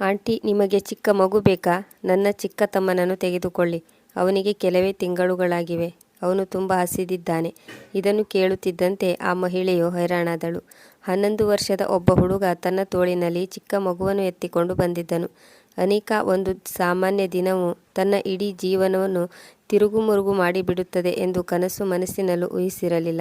Aunty, ನಿಮಗೆ ಚಿಕ್ಕ ಮಗು ಬೇಕಾ? ನನ್ನ ಚಿಕ್ಕ ತಮ್ಮನನ್ನು ತೆಗೆದುಕೊಳ್ಳಿ. ಅವನಿಗೆ ಕೆಲವೇ ತಿಂಗಳುಗಳಾಗಿವೆ. ಅವನು ತುಂಬ ಹಸಿದಿದ್ದಾನೆ. ಇದನ್ನು ಕೇಳುತ್ತಿದ್ದಂತೆ ಆ ಮಹಿಳೆಯು ಹೈರಾಣಾದಳು. ಹನ್ನೊಂದು ವರ್ಷದ ಒಬ್ಬ ಹುಡುಗ ತನ್ನ ತೋಳಿನಲ್ಲಿ ಚಿಕ್ಕ ಮಗುವನ್ನು ಎತ್ತಿಕೊಂಡು ಬಂದಿದ್ದನು. ಅನಿಕಾ ಒಂದು ಸಾಮಾನ್ಯ ದಿನವು ತನ್ನ ಇಡೀ ಜೀವನವನ್ನು ತಿರುಗುಮುರುಗು ಮಾಡಿಬಿಡುತ್ತದೆ ಎಂದು ಕನಸು ಮನಸ್ಸಿನಲ್ಲೂ ಊಹಿಸಿರಲಿಲ್ಲ.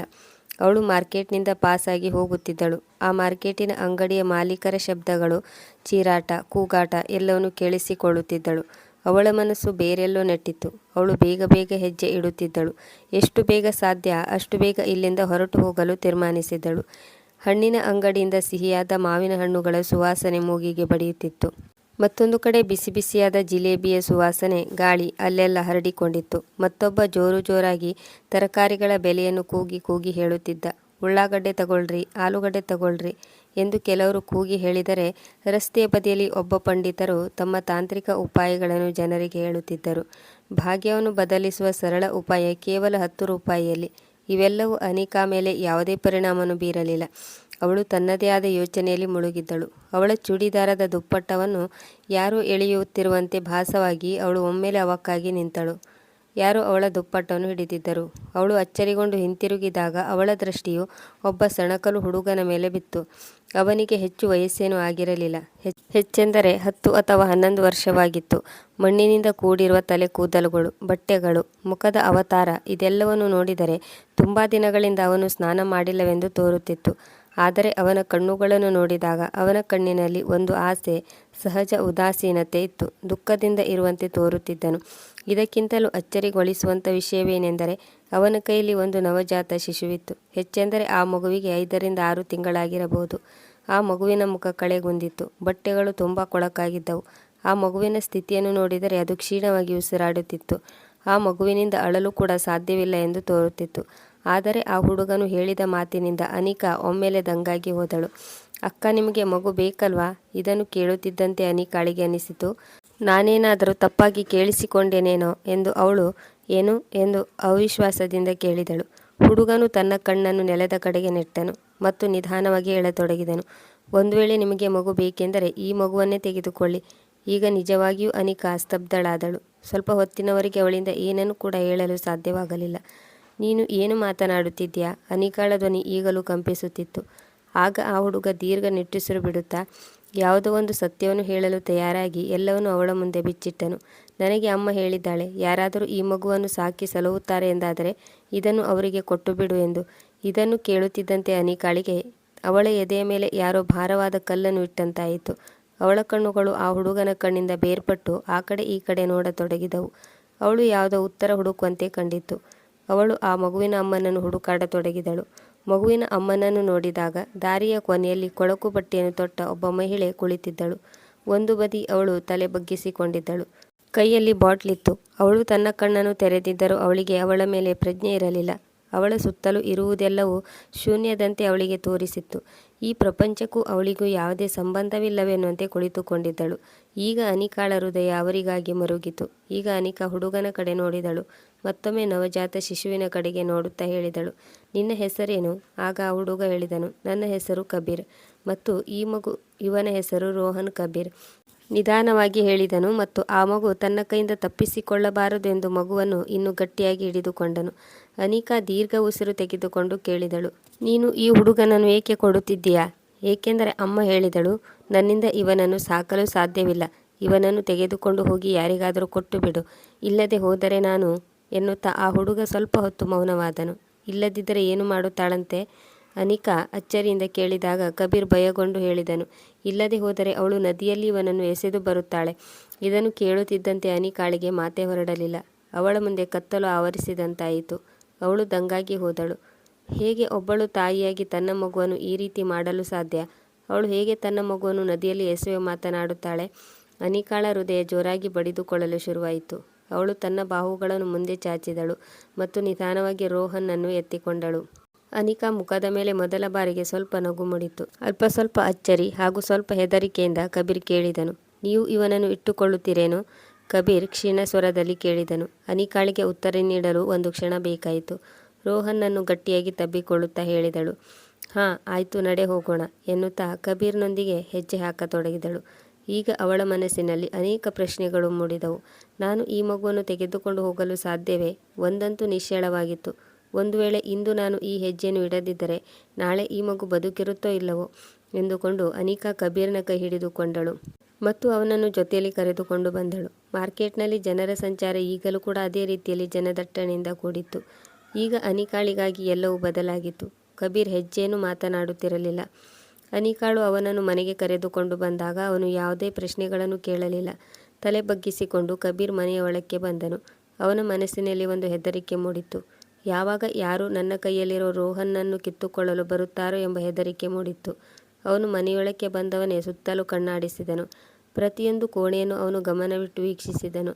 ಅವಳು ಮಾರ್ಕೆಟ್ನಿಂದ ಪಾಸಾಗಿ ಹೋಗುತ್ತಿದ್ದಳು. ಆ ಮಾರ್ಕೆಟಿನ ಅಂಗಡಿಯ ಮಾಲೀಕರ ಶಬ್ದಗಳು, ಚೀರಾಟ, ಕೂಗಾಟ ಎಲ್ಲವನ್ನೂ ಕೇಳಿಸಿಕೊಳ್ಳುತ್ತಿದ್ದಳು. ಅವಳ ಮನಸ್ಸು ಬೇರೆಲ್ಲೋ ನೆಟ್ಟಿತ್ತು. ಅವಳು ಬೇಗ ಬೇಗ ಹೆಜ್ಜೆ ಇಡುತ್ತಿದ್ದಳು. ಎಷ್ಟು ಬೇಗ ಸಾಧ್ಯ, ಅಷ್ಟು ಬೇಗ ಇಲ್ಲಿಂದ ಹೊರಟು ಹೋಗಲು ತೀರ್ಮಾನಿಸಿದ್ದಳು. ಹಣ್ಣಿನ ಅಂಗಡಿಯಿಂದ ಸಿಹಿಯಾದ ಮಾವಿನ ಹಣ್ಣುಗಳ ಸುವಾಸನೆ ಮೂಗಿಗೆ ಬಡಿಯುತ್ತಿತ್ತು. ಮತ್ತೊಂದು ಕಡೆ ಬಿಸಿ ಬಿಸಿಯಾದ ಜಿಲೇಬಿಯ ಸುವಾಸನೆ, ಗಾಳಿ ಅಲ್ಲೆಲ್ಲ ಹರಡಿಕೊಂಡಿತ್ತು. ಮತ್ತೊಬ್ಬ ಜೋರು ಜೋರಾಗಿ ತರಕಾರಿಗಳ ಬೆಲೆಯನ್ನು ಕೂಗಿ ಕೂಗಿ ಹೇಳುತ್ತಿದ್ದ, ಉಳ್ಳಾಗಡ್ಡೆ ತಗೊಳ್ರಿ, ಆಲೂಗಡ್ಡೆ ತಗೊಳ್ರಿ ಎಂದು ಕೆಲವರು ಕೂಗಿ ಹೇಳಿದರೆ ರಸ್ತೆಯ ಬದಿಯಲ್ಲಿ ಒಬ್ಬ ಪಂಡಿತರು ತಮ್ಮ ತಾಂತ್ರಿಕ ಉಪಾಯಗಳನ್ನು ಜನರಿಗೆ ಹೇಳುತ್ತಿದ್ದರು. ಭಾಗ್ಯವನ್ನು ಬದಲಿಸುವ ಸರಳ ಉಪಾಯ ಕೇವಲ ಹತ್ತು ರೂಪಾಯಿಯಲ್ಲಿ. ಇವೆಲ್ಲವೂ ಅನಿಕಾ ಮೇಲೆ ಯಾವುದೇ ಪರಿಣಾಮವನ್ನು ಬೀರಲಿಲ್ಲ. ಅವಳು ತನ್ನದೇ ಆದ ಯೋಚನೆಯಲ್ಲಿ ಮುಳುಗಿದ್ದಳು. ಅವಳ ಚೂಡಿದಾರದ ದುಪ್ಪಟ್ಟವನ್ನು ಯಾರು ಎಳೆಯುತ್ತಿರುವಂತೆ ಭಾಸವಾಗಿ ಅವಳು ಒಮ್ಮೆಲೆ ಅವಕ್ಕಾಗಿ ನಿಂತಳು. ಯಾರು ಅವಳ ದುಪ್ಪಟ್ಟವನ್ನು ಹಿಡಿದಿದ್ದರು. ಅವಳು ಅಚ್ಚರಿಗೊಂಡು ಹಿಂತಿರುಗಿದಾಗ ಅವಳ ದೃಷ್ಟಿಯು ಒಬ್ಬ ಸಣಕಲು ಹುಡುಗನ ಮೇಲೆ ಬಿತ್ತು. ಅವನಿಗೆ ಹೆಚ್ಚು ವಯಸ್ಸೇನೂ ಆಗಿರಲಿಲ್ಲ. ಹೆಚ್ಚೆಂದರೆ ಹತ್ತು ಅಥವಾ ಹನ್ನೊಂದು ವರ್ಷವಾಗಿತ್ತು. ಮಣ್ಣಿನಿಂದ ಕೂಡಿರುವ ತಲೆ ಕೂದಲುಗಳು ಬಟ್ಟೆಗಳು, ಮುಖದ ಅವತಾರ ಇದೆಲ್ಲವನ್ನು ನೋಡಿದರೆ ತುಂಬ ದಿನಗಳಿಂದ ಅವನು ಸ್ನಾನ ಮಾಡಿಲ್ಲವೆಂದು ತೋರುತ್ತಿತ್ತು. ಆದರೆ ಅವನ ಕಣ್ಣುಗಳನ್ನು ನೋಡಿದಾಗ ಅವನ ಕಣ್ಣಿನಲ್ಲಿ ಒಂದು ಆಸೆ, ಸಹಜ ಉದಾಸೀನತೆ ಇತ್ತು. ದುಃಖದಿಂದ ಇರುವಂತೆ ತೋರುತ್ತಿದ್ದನು. ಇದಕ್ಕಿಂತಲೂ ಅಚ್ಚರಿಗೊಳಿಸುವಂಥ ವಿಷಯವೇನೆಂದರೆ, ಅವನ ಕೈಯಲ್ಲಿ ಒಂದು ನವಜಾತ ಶಿಶುವಿತ್ತು. ಹೆಚ್ಚೆಂದರೆ ಆ ಮಗುವಿಗೆ ಐದರಿಂದ ಆರು ತಿಂಗಳಾಗಿರಬಹುದು. ಆ ಮಗುವಿನ ಮುಖ ಕಳೆಗುಂದಿತ್ತು. ಬಟ್ಟೆಗಳು ತುಂಬ ಕೊಳಕಾಗಿದ್ದವು. ಆ ಮಗುವಿನ ಸ್ಥಿತಿಯನ್ನು ನೋಡಿದರೆ ಅದು ಕ್ಷೀಣವಾಗಿ ಉಸಿರಾಡುತ್ತಿತ್ತು. ಆ ಮಗುವಿನಿಂದ ಅಳಲು ಕೂಡ ಸಾಧ್ಯವಿಲ್ಲ ಎಂದು ತೋರುತ್ತಿತ್ತು. ಆದರೆ ಆ ಹುಡುಗನು ಹೇಳಿದ ಮಾತಿನಿಂದ ಅನಿಕಾ ಒಮ್ಮೆಲೆ ದಂಗಾಗಿ ಹೋದಳು. ಅಕ್ಕ, ನಿಮಗೆ ಮಗು ಬೇಕಲ್ವಾ? ಇದನ್ನು ಕೇಳುತ್ತಿದ್ದಂತೆ ಅನಿಕಾಳಿಗೆ ಅನಿಸಿತು. ನಾನೇನಾದರೂ ತಪ್ಪಾಗಿ ಕೇಳಿಸಿಕೊಂಡೇನೇನೋ ಎಂದು ಅವಳು ಏನು ಎಂದು ಅವಿಶ್ವಾಸದಿಂದ ಕೇಳಿದಳು. ಹುಡುಗನು ತನ್ನ ಕಣ್ಣನ್ನು ನೆಲದ ಕಡೆಗೆ ನೆಟ್ಟನು ಮತ್ತು ನಿಧಾನವಾಗಿ ಹೇಳತೊಡಗಿದನು. ಒಂದು ವೇಳೆ ನಿಮಗೆ ಮಗು ಬೇಕೆಂದರೆ ಈ ಮಗುವನ್ನೇ ತೆಗೆದುಕೊಳ್ಳಿ. ಈಗ ನಿಜವಾಗಿಯೂ ಅನಿಕಾ ಸ್ತಬ್ಧಳಾದಳು ಸ್ವಲ್ಪ ಹೊತ್ತಿನವರೆಗೆ ಅವಳಿಂದ ಏನನ್ನು ಕೂಡ ಹೇಳಲು ಸಾಧ್ಯವಾಗಲಿಲ್ಲ. ನೀನು ಏನು ಮಾತನಾಡುತ್ತಿದ್ದೀಯಾ ಅನಿಕಾಳ ಧ್ವನಿ ಈಗಲೂ ಕಂಪಿಸುತ್ತಿತ್ತು. ಆಗ ಆ ಹುಡುಗ ದೀರ್ಘ ನಿಟ್ಟುಸಿರು ಬಿಡುತ್ತಾ, ಯಾವುದೋ ಒಂದು ಸತ್ಯವನ್ನು ಹೇಳಲು ತಯಾರಾಗಿ ಎಲ್ಲವನ್ನೂ ಅವಳ ಮುಂದೆ ಬಿಚ್ಚಿಟ್ಟನು. ನನಗೆ ಅಮ್ಮ ಹೇಳಿದ್ದಾಳೆ, ಯಾರಾದರೂ ಈ ಮಗುವನ್ನು ಸಾಕಿ ಸಲಹುತ್ತಾರೆ ಎಂದಾದರೆ ಇದನ್ನು ಅವರಿಗೆ ಕೊಟ್ಟು ಬಿಡು ಎಂದು. ಇದನ್ನು ಕೇಳುತ್ತಿದ್ದಂತೆ ಅನಿಕಾಳಿಗೆ, ಅವಳ ಎದೆಯ ಮೇಲೆ ಯಾರೋ ಭಾರವಾದ ಕಲ್ಲನ್ನು ಇಟ್ಟಂತಾಯಿತು. ಅವಳ ಕಣ್ಣುಗಳು ಆ ಹುಡುಗನ ಕಣ್ಣಿಂದ ಬೇರ್ಪಟ್ಟು ಆ ಕಡೆ ಈ ಕಡೆ ನೋಡತೊಡಗಿದವು. ಅವಳು ಯಾವುದೋ ಉತ್ತರ ಹುಡುಕುವಂತೆ ಕಂಡಿತ್ತು. ಅವಳು ಆ ಮಗುವಿನ ಅಮ್ಮನನ್ನು ಹುಡುಕಾಡತೊಡಗಿದಳು. ಮಗುವಿನ ಅಮ್ಮನನ್ನು ನೋಡಿದಾಗ ದಾರಿಯ ಕೊನೆಯಲ್ಲಿ ಕೊಳಕು ಬಟ್ಟೆಯನ್ನು ತೊಟ್ಟ ಒಬ್ಬ ಮಹಿಳೆ ಕುಳಿತಿದ್ದಳು. ಒಂದು ಬದಿ ಅವಳು ತಲೆ ಬಗ್ಗಿಸಿಕೊಂಡಿದ್ದಳು. ಕೈಯಲ್ಲಿ ಬಾಟ್ಲಿತ್ತು ಅವಳು ತನ್ನ ಕಣ್ಣನ್ನು ತೆರೆದಿದ್ದರೂ ಅವಳಿಗೆ ಅವಳ ಮೇಲೆ ಪ್ರಜ್ಞೆ ಇರಲಿಲ್ಲ. ಅವಳ ಸುತ್ತಲೂ ಇರುವುದೆಲ್ಲವೂ ಶೂನ್ಯದಂತೆ ಅವಳಿಗೆ ತೋರಿಸಿತ್ತು. ಈ ಪ್ರಪಂಚಕ್ಕೂ ಅವಳಿಗೂ ಯಾವುದೇ ಸಂಬಂಧವಿಲ್ಲವೆನ್ನುವಂತೆ ಕುಳಿತುಕೊಂಡಿದ್ದಳು. ಈಗ ಅನಿಕಾಳ ಹೃದಯ ಅವರಿಗಾಗಿ ಮರುಗಿತು. ಈಗ ಅನಿಕಾ ಹುಡುಗನ ಕಡೆ ನೋಡಿದಳು. ಮತ್ತೊಮ್ಮೆ ನವಜಾತ ಶಿಶುವಿನ ಕಡೆಗೆ ನೋಡುತ್ತಾ ಹೇಳಿದಳು. ನಿನ್ನ ಹೆಸರೇನು? ಆಗ ಆ ಹುಡುಗ ಹೇಳಿದನು. ನನ್ನ ಹೆಸರು ಕಬೀರ್. ಮತ್ತು ಈ ಮಗು, ಇವನ ಹೆಸರು ರೋಹನ್ ಕಬೀರ್. ನಿಧಾನವಾಗಿ ಹೇಳಿದನು ಮತ್ತು ಆ ಮಗು ತನ್ನ ಕೈಯಿಂದ ತಪ್ಪಿಸಿಕೊಳ್ಳಬಾರದು ಎಂದು ಮಗುವನ್ನು ಇನ್ನೂ ಗಟ್ಟಿಯಾಗಿ ಹಿಡಿದುಕೊಂಡನು. ಅನಿಕಾ ದೀರ್ಘ ಉಸಿರು ತೆಗೆದುಕೊಂಡು ಕೇಳಿದಳು. ನೀನು ಈ ಹುಡುಗನನ್ನು ಏಕೆ ಕೊಡುತ್ತಿದ್ದೀಯಾ? ಏಕೆಂದರೆ ಅಮ್ಮ ಹೇಳಿದಳು, ನನ್ನಿಂದ ಇವನನ್ನು ಸಾಕಲು ಸಾಧ್ಯವಿಲ್ಲ. ಇವನನ್ನು ತೆಗೆದುಕೊಂಡು ಹೋಗಿ ಯಾರಿಗಾದರೂ ಕೊಟ್ಟು ಬಿಡು. ಇಲ್ಲದೆ ಹೋದರೆ ನಾನು ಎನ್ನುತ್ತಾ ಆ ಹುಡುಗ ಸ್ವಲ್ಪ ಹೊತ್ತು ಮೌನವಾದನು. ಇಲ್ಲದಿದ್ದರೆ ಏನು ಮಾಡುತ್ತಾಳಂತೆ? ಅನಿಕಾ ಅಚ್ಚರಿಯಿಂದ ಕೇಳಿದಾಗ ಕಬೀರ್ ಭಯಗೊಂಡು ಹೇಳಿದನು. ಇಲ್ಲದೆ ಹೋದರೆ ಅವಳು ನದಿಯಲ್ಲಿ ಇವನನ್ನು ಎಸೆದು ಬರುತ್ತಾಳೆ. ಇದನ್ನು ಕೇಳುತ್ತಿದ್ದಂತೆ ಅನಿಕಾಳಿಗೆ ಮಾತೆ ಹೊರಡಲಿಲ್ಲ. ಅವಳ ಮುಂದೆ ಕತ್ತಲು ಆವರಿಸಿದಂತಾಯಿತು. ಅವಳು ದಂಗಾಗಿ ಹೋದಳು. ಹೇಗೆ ಒಬ್ಬಳು ತಾಯಿಯಾಗಿ ತನ್ನ ಮಗುವನ್ನು ಈ ರೀತಿ ಮಾಡಲು ಸಾಧ್ಯ? ಅವಳು ಹೇಗೆ ತನ್ನ ಮಗುವನ್ನು ನದಿಯಲ್ಲಿ ಎಸೆಯುವ ಮಾತನಾಡುತ್ತಾಳೆ? ಅನಿಕಾಳ ಹೃದಯ ಜೋರಾಗಿ ಬಡಿದುಕೊಳ್ಳಲು ಶುರುವಾಯಿತು. ಅವಳು ತನ್ನ ಬಾಹುಗಳನ್ನು ಮುಂದೆ ಚಾಚಿದಳು ಮತ್ತು ನಿಧಾನವಾಗಿ ರೋಹನ್ನನ್ನು ಎತ್ತಿಕೊಂಡಳು. ಅನಿಕಾ ಮುಖದ ಮೇಲೆ ಮೊದಲ ಬಾರಿಗೆ ಸ್ವಲ್ಪ ನಗು ಮೂಡಿತು. ಅಲ್ಪ ಸ್ವಲ್ಪ ಅಚ್ಚರಿ ಹಾಗೂ ಸ್ವಲ್ಪ ಹೆದರಿಕೆಯಿಂದ ಕಬೀರ್ ಕೇಳಿದನು. ನೀವು ಇವನನ್ನು ಇಟ್ಟುಕೊಳ್ಳುತ್ತೀರೇನು? ಕಬೀರ್ ಕ್ಷೀಣ ಸ್ವರದಲ್ಲಿ ಕೇಳಿದನು. ಅನಿಕಾಳಿಗೆ ಉತ್ತರ ನೀಡಲು ಒಂದು ಕ್ಷಣ ಬೇಕಾಯಿತು. ರೋಹನ್ನನ್ನು ಗಟ್ಟಿಯಾಗಿ ತಬ್ಬಿಕೊಳ್ಳುತ್ತಾ ಹೇಳಿದಳು. ಹಾಂ, ಆಯಿತು, ನಡೆ ಹೋಗೋಣ ಎನ್ನುತ್ತಾ ಕಬೀರ್ನೊಂದಿಗೆ ಹೆಜ್ಜೆ ಹಾಕತೊಡಗಿದಳು. ಈಗ ಅವಳ ಮನಸ್ಸಿನಲ್ಲಿ ಅನೇಕ ಪ್ರಶ್ನೆಗಳು ಮೂಡಿದವು. ನಾನು ಈ ಮಗುವನ್ನು ತೆಗೆದುಕೊಂಡು ಹೋಗಲು ಸಾಧ್ಯವೇ? ಒಂದಂತೂ ನಿಶ್ಚಳವಾಗಿತ್ತು ಒಂದು ವೇಳೆ ಇಂದು ನಾನು ಈ ಹೆಜ್ಜೆಯನ್ನು ಇಡದಿದ್ದರೆ ನಾಳೆ ಈ ಮಗು ಬದುಕಿರುತ್ತೋ ಇಲ್ಲವೋ? ಎಂದುಕೊಂಡು ಅನಿಕಾ ಕಬೀರ್ನ ಕೈ ಹಿಡಿದುಕೊಂಡಳು. ಮತ್ತು ಅವನನ್ನು ಜೊತೆಯಲ್ಲಿ ಕರೆದುಕೊಂಡು ಬಂದಳು. ಮಾರ್ಕೆಟ್ನಲ್ಲಿ ಜನರ ಸಂಚಾರ ಈಗಲೂ ಕೂಡ ಅದೇ ರೀತಿಯಲ್ಲಿ ಜನದಟ್ಟಣೆಯಿಂದ ಕೂಡಿತ್ತು. ಈಗ ಅನಿಕಾಳಿಗಾಗಿ ಎಲ್ಲವೂ ಬದಲಾಗಿತ್ತು. ಕಬೀರ್ ಹೆಜ್ಜೆಯನ್ನು ಮಾತನಾಡುತ್ತಿರಲಿಲ್ಲ. ಅನಿಕಾಳು ಅವನನ್ನು ಮನೆಗೆ ಕರೆದುಕೊಂಡು ಬಂದಾಗ ಅವನು ಯಾವುದೇ ಪ್ರಶ್ನೆಗಳನ್ನು ಕೇಳಲಿಲ್ಲ. ತಲೆ ಬಗ್ಗಿಸಿಕೊಂಡು ಕಬೀರ್ ಮನೆಯ ಒಳಕ್ಕೆ ಬಂದನು. ಅವನ ಮನಸ್ಸಿನಲ್ಲಿ ಒಂದು ಹೆದರಿಕೆ ಮೂಡಿತ್ತು. ಯಾವಾಗ ಯಾರು ನನ್ನ ಕೈಯಲ್ಲಿರೋ ರೋಹನ್ನನ್ನು ಕಿತ್ತುಕೊಳ್ಳಲು ಬರುತ್ತಾರೋ ಎಂಬ ಹೆದರಿಕೆ ಮೂಡಿತ್ತು. ಅವನು ಮನೆಯೊಳಕ್ಕೆ ಬಂದವನೇ ಸುತ್ತಲೂ ಕಣ್ಣಾಡಿಸಿದನು. ಪ್ರತಿಯೊಂದು ಕೋಣೆಯನ್ನು ಅವನು ಗಮನವಿಟ್ಟು ವೀಕ್ಷಿಸಿದನು.